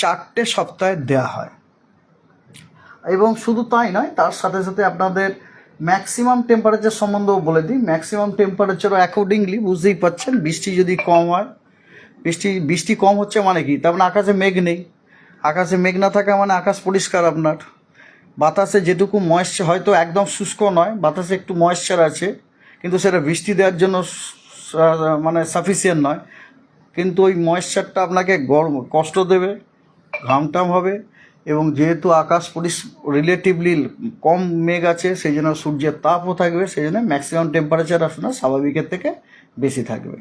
চারটে সপ্তাহে দেওয়া হয়। এবং শুধু তাই নয়, তার সাথে সাথে আপনাদের ম্যাক্সিমাম টেম্পারেচার সম্বন্ধেও বলে দিই। ম্যাক্সিমাম টেম্পারেচারও অ্যাকর্ডিংলি বুঝতেই পারছেন বৃষ্টি যদি কম হয়, বৃষ্টি বৃষ্টি কম হচ্ছে মানে কি? তার মানে আকাশে মেঘ নেই। আকাশে মেঘ না থাকা মানে আকাশ পরিষ্কার আপনার। বাতাসে যেটুকু ময়েশ্চার হয়তো একদম শুষ্ক নয়, বাতাসে একটু ময়েশ্চার আছে, কিন্তু সেটা বৃষ্টি দেওয়ার জন্য মানে সাফিসিয়েন্ট নয়। কিন্তু ওই ময়েশ্চারটা আপনাকে গরম, কষ্ট দেবে, ঘামটাম হবে এবং যেহেতু আকাশ পরিস রিলেটিভলি কম মেঘ আছে, সেই জন্য সূর্যের তাপও থাকবে, সেই জন্য ম্যাক্সিমাম টেম্পারেচার আপনার স্বাভাবিকের থেকে বেশি থাকবে।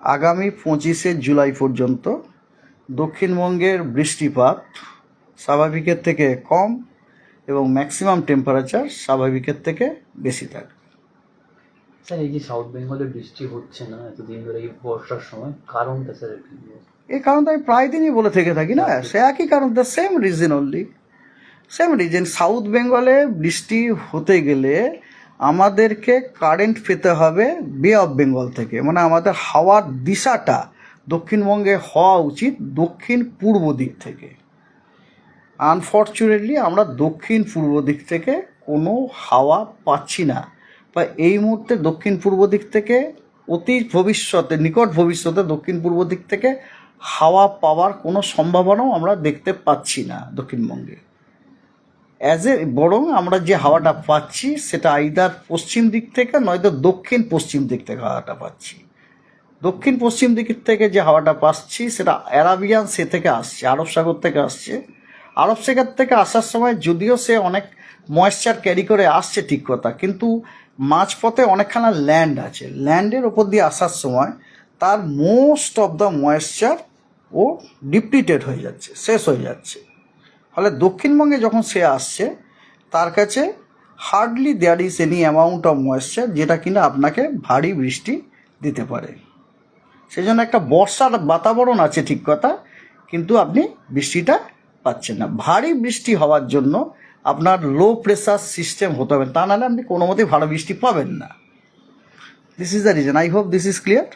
আগামী পঁচিশে জুলাই পর্যন্ত দক্ষিণবঙ্গের বৃষ্টিপাত স্বাভাবিকের থেকে কম এবং ম্যাক্সিমাম টেম্পারেচার স্বাভাবিকের থেকে বেশি থাকবে। স্যার এই যে সাউথ বেঙ্গলে বৃষ্টি হচ্ছে না এতদিন ধরে এই বর্ষার সময় কারণটা স্যার। এই কারণটা আমি প্রায় দিনই বলে থেকে থাকি না সে একই কারণ the same reason only same reason south বেঙ্গলে বৃষ্টি হতে গেলে আমাদেরকে কারেন্ট পেতে হবে বে অফ বেঙ্গল থেকে। মানে আমাদের হাওয়ার দিশাটা দক্ষিণবঙ্গে হওয়া উচিত দক্ষিণ পূর্ব দিক থেকে। আনফর্চুনেটলি আমরা দক্ষিণ পূর্ব দিক থেকে কোনো হাওয়া পাচ্ছি না। বা এই মুহূর্তে দক্ষিণ পূর্ব দিক থেকে অতি ভবিষ্যতে, নিকট ভবিষ্যতে দক্ষিণ পূর্ব দিক থেকে হাওয়া পাওয়ার কোনো সম্ভাবনাও আমরা দেখতে পাচ্ছি না দক্ষিণবঙ্গে। অ্যাজ এ বরং আমরা যে হাওয়াটা পাচ্ছি, সেটা আইদার পশ্চিম দিক থেকে নয়তো দক্ষিণ পশ্চিম দিক থেকে হাওয়াটা পাচ্ছি। দক্ষিণ পশ্চিম দিক থেকে যে হাওয়াটা পাচ্ছি, সেটা অ্যারাবিয়ান সে থেকে আসছে, আরব সাগর থেকে আসছে। আরব সাগর থেকে আসার সময় যদিও সে অনেক ময়েশ্চার ক্যারি করে আসছে ঠিক কথা, কিন্তু মাঝপথে অনেকখানা ল্যান্ড আছে। ল্যান্ডের ওপর দিয়ে আসার সময় তার মোস্ট অফ দ্য ময়েশ্চার ও ডিপ্লিটেড হয়ে যাচ্ছে, শেষ হয়ে যাচ্ছে। ফলে দক্ষিণবঙ্গে যখন সে আসছে, তার কাছে hardly there is any amount of moisture যেটা কিনা আপনাকে ভারী বৃষ্টি দিতে পারে। সেই জন্য একটা বর্ষার বাতাবরণ আছে ঠিক কথা, কিন্তু আপনি বৃষ্টিটা পাচ্ছেন না। ভারী বৃষ্টি হওয়ার জন্য আপনার লো প্রেসার সিস্টেম হতে হবে। তা নাহলে আপনি কোনো মতেই ভালো বৃষ্টি পাবেন না। This is the reason I hope this is clear